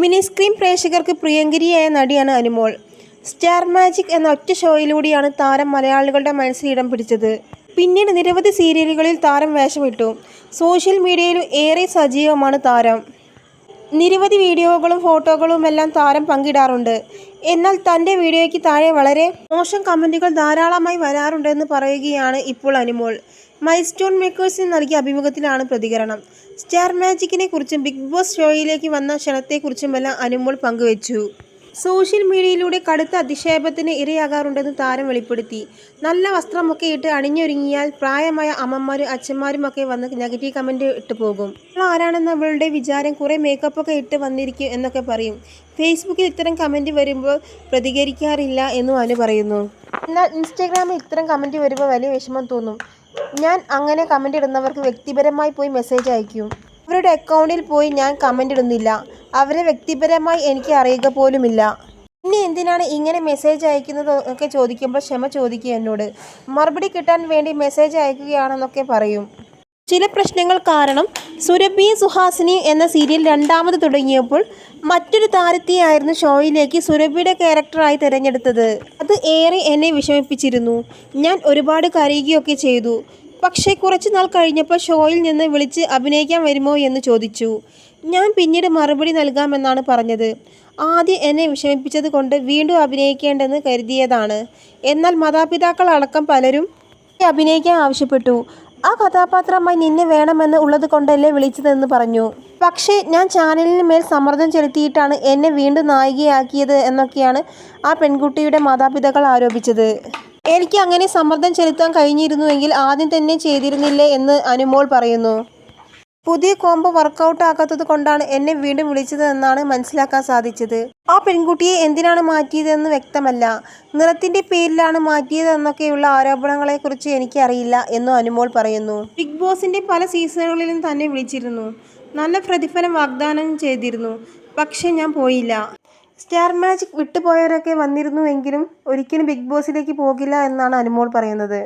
Mini screen പ്രേക്ഷകർക്ക് പ്രിയങ്കരിയായ നടിയാണ് Anumol. Star magic എന്ന ഒറ്റ ഷോയിലൂടെയാണ് താരം മലയാളികളുടെ മനസ്സിൽ ഇടം പിടിച്ചത്. പിന്നീട് നിരവധി സീരിയലുകളിൽ താരം വേഷമിട്ടു. സോഷ്യൽ മീഡിയയിലും ഏറെ സജീവമാണ് താരം. നിരവധി വീഡിയോകളും ഫോട്ടോകളും എല്ലാം താരം പങ്കിടാറുണ്ട്. എന്നാൽ തന്റെ വീഡിയോയ്ക്ക് താഴെ വളരെ മോശം കമന്റുകൾ ധാരാളമായി വരാറുണ്ടെന്ന് പറയുകയാണ് ഇപ്പോൾ അനുമോൾ. മൈ സ്റ്റോൺ മേക്കേഴ്സിന് നൽകിയ അഭിമുഖത്തിലാണ് പ്രതികരണം. സ്റ്റാർ മാജിക്കിനെ കുറിച്ചും ബിഗ് ബോസ് ഷോയിലേക്ക് വന്ന ക്ഷണത്തെക്കുറിച്ചുമെല്ലാം അനുമോൾ പങ്കുവച്ചു. സോഷ്യൽ മീഡിയയിലൂടെ കടുത്ത അധിക്ഷേപത്തിന് ഇരയാകാറുണ്ടെന്ന് താരം വെളിപ്പെടുത്തി. നല്ല വസ്ത്രമൊക്കെ ഇട്ട് അണിഞ്ഞൊരുങ്ങിയാൽ പ്രായമായ അമ്മമാരും അച്ഛന്മാരും ഒക്കെ വന്ന് നെഗറ്റീവ് കമന്റ് ഇട്ട് പോകും. ആരാണെന്ന് അവളുടെ വിചാരം കുറേ മേക്കപ്പൊക്കെ ഇട്ട് വന്നിരിക്കും എന്നൊക്കെ പറയും. ഫേസ്ബുക്കിൽ ഇത്തരം കമന്റ് വരുമ്പോൾ പ്രതികരിക്കാറില്ല എന്നും അനു പറയുന്നു. എന്നാൽ ഇൻസ്റ്റാഗ്രാമിൽ ഇത്തരം കമന്റ് വരുമ്പോൾ വലിയ വിഷമം തോന്നും. ഞാൻ അങ്ങനെ കമന്റ് ഇടുന്നവർക്ക് വ്യക്തിപരമായി പോയി മെസ്സേജ് അയക്കും. അവരുടെ അക്കൗണ്ടിൽ പോയി ഞാൻ കമന്റ് ഇടുന്നില്ല. അവരെ വ്യക്തിപരമായി എനിക്ക് അറിയുക പോലുമില്ല. പിന്നെ എന്തിനാണ് ഇങ്ങനെ മെസ്സേജ് അയക്കുന്നത് ഒക്കെ ചോദിക്കുമ്പോൾ ക്ഷമ ചോദിക്കുക എന്നോട്. മറുപടി കിട്ടാൻ വേണ്ടി മെസ്സേജ് അയക്കുകയാണെന്നൊക്കെ പറയും. ചില പ്രശ്നങ്ങൾ കാരണം സുരഭി സുഹാസിനി എന്ന സീരിയൽ രണ്ടാമത് തുടങ്ങിയപ്പോൾ മറ്റൊരു താരത്തെയായിരുന്നു ഷോയിലേക്ക് സുരഭിയുടെ ക്യാരക്ടറായി തിരഞ്ഞെടുത്തത്. അത് ഏറെ എന്നെ വിഷമിപ്പിച്ചിരുന്നു. ഞാൻ ഒരുപാട് കരയുകയൊക്കെ ചെയ്തു. പക്ഷേ കുറച്ച് നാൾ കഴിഞ്ഞപ്പോൾ ഷോയിൽ നിന്ന് വിളിച്ച് അഭിനയിക്കാൻ വരുമോ എന്ന് ചോദിച്ചു. ഞാൻ പിന്നീട് മറുപടി നൽകാമെന്നാണ് പറഞ്ഞത്. ആദ്യം എന്നെ വിഷമിപ്പിച്ചത് കൊണ്ട് വീണ്ടും അഭിനയിക്കേണ്ടെന്ന് കരുതിയതാണ്. എന്നാൽ മാതാപിതാക്കൾ അടക്കം പലരും അഭിനയിക്കാൻ ആവശ്യപ്പെട്ടു. ആ കഥാപാത്രമായി നിന്നെ വേണമെന്ന് ഉള്ളത് കൊണ്ടല്ലേ വിളിച്ചതെന്ന് പറഞ്ഞു. പക്ഷേ ഞാൻ ചാനലിന് മേൽ സമ്മർദ്ദം ചെലുത്തിയിട്ടാണ് എന്നെ വീണ്ടും നായികയാക്കിയത് എന്നൊക്കെയാണ് ആ പെൺകുട്ടിയുടെ മാതാപിതാക്കൾ ആരോപിച്ചത്. എനിക്ക് അങ്ങനെ സമ്മർദ്ദം ചെലുത്താൻ കഴിഞ്ഞിരുന്നുവെങ്കിൽ ആദ്യം തന്നെ ചെയ്തിരുന്നില്ലേ എന്ന് അനുമോൾ പറയുന്നു. പുതിയ കോംബോ വർക്കൗട്ട് ആക്കാത്തത് കൊണ്ടാണ് എന്നെ വീണ്ടും വിളിച്ചത് എന്നാണ് മനസ്സിലാക്കാൻ സാധിച്ചത്. ആ പെൺകുട്ടിയെ എന്തിനാണ് മാറ്റിയതെന്ന് വ്യക്തമല്ല. നിറത്തിന്റെ പേരിലാണ് മാറ്റിയതെന്നൊക്കെയുള്ള ആരോപണങ്ങളെക്കുറിച്ച് എനിക്കറിയില്ല എന്നും അനുമോൾ പറയുന്നു. ബിഗ് ബോസിന്റെ പല സീസണുകളിലും തന്നെ വിളിച്ചിരുന്നു. നല്ല പ്രതിഫലം വാഗ്ദാനം ചെയ്തിരുന്നു. പക്ഷെ ഞാൻ പോയില്ല. സ്റ്റാർ മാജിക് വിട്ടുപോയവരൊക്കെ വന്നിരുന്നുവെങ്കിലും ഒരിക്കലും ബിഗ് ബോസിലേക്ക് പോകില്ല എന്നാണ് അനുമോൾ പറയുന്നത്.